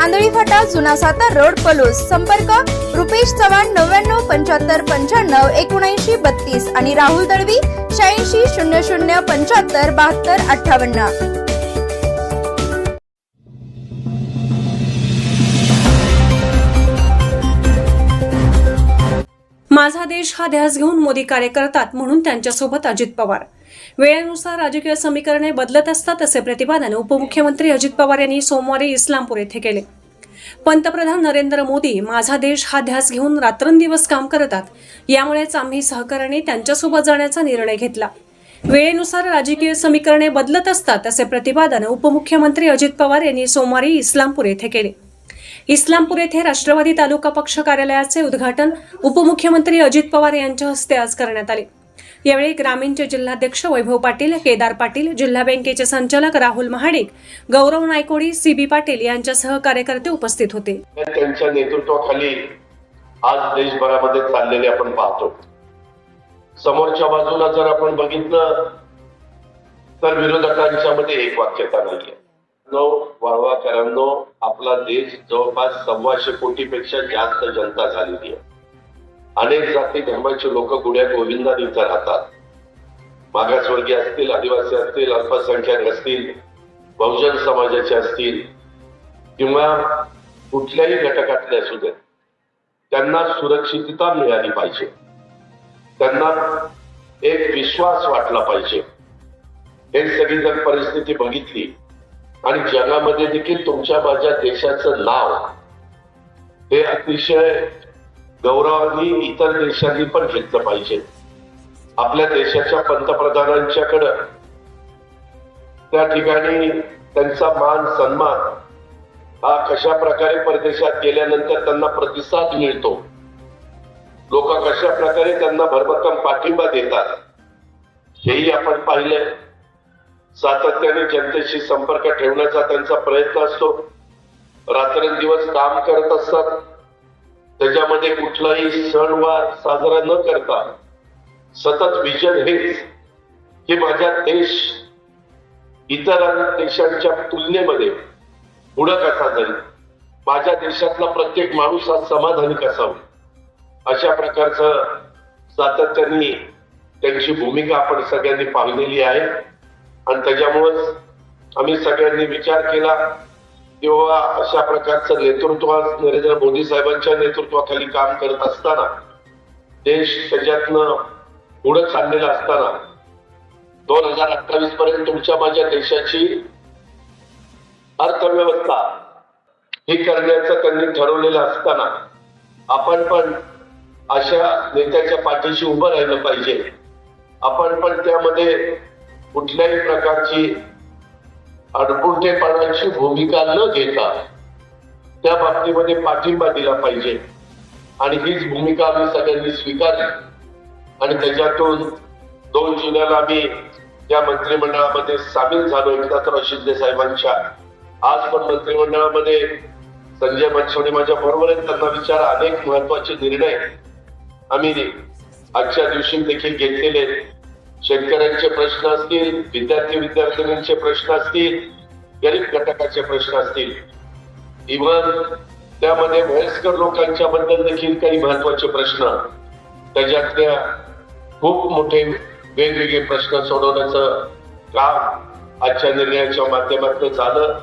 Andhali फाटा जुना Satara road Palus. संपर्क रुपेश चव्हाण नव्याण्णव पंच्याहत्तर पंच्याण्णव एकोणऐंशी बत्तीस आणि राहुल दळवी शहाऐंशी शून्य शून्य पंच्याहत्तर बहात्तर अठ्ठावन्न. माझा देश हा ध्यास घेऊन मोदी कार्य करतात म्हणून त्यांच्यासोबत अजित पवार. वेळेनुसार राजकीय समीकरणे बदलत असतात असे प्रतिपादन उपमुख्यमंत्री अजित पवार यांनी सोमवारी इस्लामपूर येथे केले. पंतप्रधान नरेंद्र मोदी माझा देश हा ध्यास घेऊन रात्रंदिवस काम करतात. यामुळेच आम्ही सहकार्याने त्यांच्यासोबत जाण्याचा निर्णय घेतला. वेळेनुसार राजकीय समीकरणे बदलत असतात असे प्रतिपादन उपमुख्यमंत्री अजित पवार यांनी सोमवारी इस्लामपूर येथे केले. इस्लामपूर येथे राष्ट्रवादी तालुका पक्ष कार्यालयाचे उद्घाटन उपमुख्यमंत्री अजित पवार यांच्या हस्ते आज करण्यात आले. यावेळी ग्रामीणचे जिल्हाध्यक्ष वैभव पाटील केदार पाटील जिल्हा बँकेचे संचालक राहुल महाडिक गौरव नायकोडी सीबी पाटील यांच्यासह कार्यकर्ते उपस्थित होते. त्यांच्या नेतृत्वाखाली आज देशभरामध्ये चाललेले आपण पाहतो. समोरच्या बाजूला जर आपण बघितलं तर विरोधकांच्या मध्ये एक वाक्यता नाहीये. नो वाळवाकरांनो आपला देश जवळपास सव्वाशे कोटी पेक्षा जास्त जनता झालेली आहे. अनेक जाती धर्माचे लोक गुड्या गोविंदांचा राहतात. मागासवर्गीय असतील आदिवासी असतील अल्पसंख्याक असतील बहुजन समाजाचे असतील किंवा कुठल्याही घटकातले असू देत त्यांना सुरक्षितता मिळाली पाहिजे. त्यांना एक विश्वास वाटला पाहिजे. हे सगळी जर परिस्थिती बघितली आणि जगामध्ये देखील तुमच्या माझ्या देशाचं नाव हे अतिशय गौरवांनी इतर देशांनी पण घेतलं पाहिजे. आपल्या देशाच्या पंतप्रधानांच्याकडं त्या ठिकाणी त्यांचा मान सन्मान हा कशा प्रकारे परदेशात गेल्यानंतर त्यांना प्रतिसाद मिळतो लोक कशा प्रकारे त्यांना भरभक्कम पाठिंबा देतात हेही आपण पाहिले सातत्याने जनतेशी संपर्क ठेवण्याचा त्यांचा प्रयत्न असतो. रात्रंदिवस काम करत असतात. त्याच्यामध्ये कुठलाही सणवार साजरा न करता सतत विजन हेच की माझ्या देश इतर देशांच्या तुलनेमध्ये पुढं कसा जाईल? माझ्या देशातला प्रत्येक माणूस हा समाधानी कसा होईल? अशा प्रकारचं सातत्याने त्यांची भूमिका आपण सगळ्यांनी पाहिलेली आहे. आणि त्याच्यामुळंच आम्ही सगळ्यांनी विचार केला किंवा अशा प्रकारचं नेतृत्व नरेंद्र मोदी साहेबांच्या नेतृत्वाखाली काम करत असताना देश त्याच्यातनं पुढे चाललेला असताना दोन हजार अठ्ठावीस पर्यंत तुमच्या माझ्या देशाची अर्थव्यवस्था ही करण्याचं त्यांनी ठरवलेलं असताना आपण पण अशा नेत्याच्या पाठीशी उभं राहिलं पाहिजे. आपण पण त्यामध्ये कुठल्याही प्रकारची अडकुंटेपणाची भूमिका न घेता त्या बाबतीमध्ये पाठिंबा दिला पाहिजे. आणि हीच भूमिका आम्ही सगळ्यांनी स्वीकारली. आणि त्याच्यातून दोन जुन्याला आम्ही या मंत्रिमंडळामध्ये सामील झालो. एकनाथराव शिंदे साहेबांच्या. आज पण मंत्रिमंडळामध्ये संजय बनसोडे माझ्या बरोबर आहेत. त्यांना विचार अनेक महत्त्वाचे निर्णय आम्ही आजच्या दिवशी देखील घेतलेले आहेत. शेतकऱ्यांचे प्रश्न असतील विद्यार्थी विद्यार्थिनींचे प्रश्न असतील गरीब घटकाचे प्रश्न असतील. इव्हन त्यामध्ये वयस्कर लोकांच्या बद्दल देखील काही महत्त्वाचे प्रश्न. त्याच्यातल्या खूप मोठे वेगवेगळे प्रश्न सोडवण्याचं काम आजच्या निर्णयाच्या माध्यमातून झालं.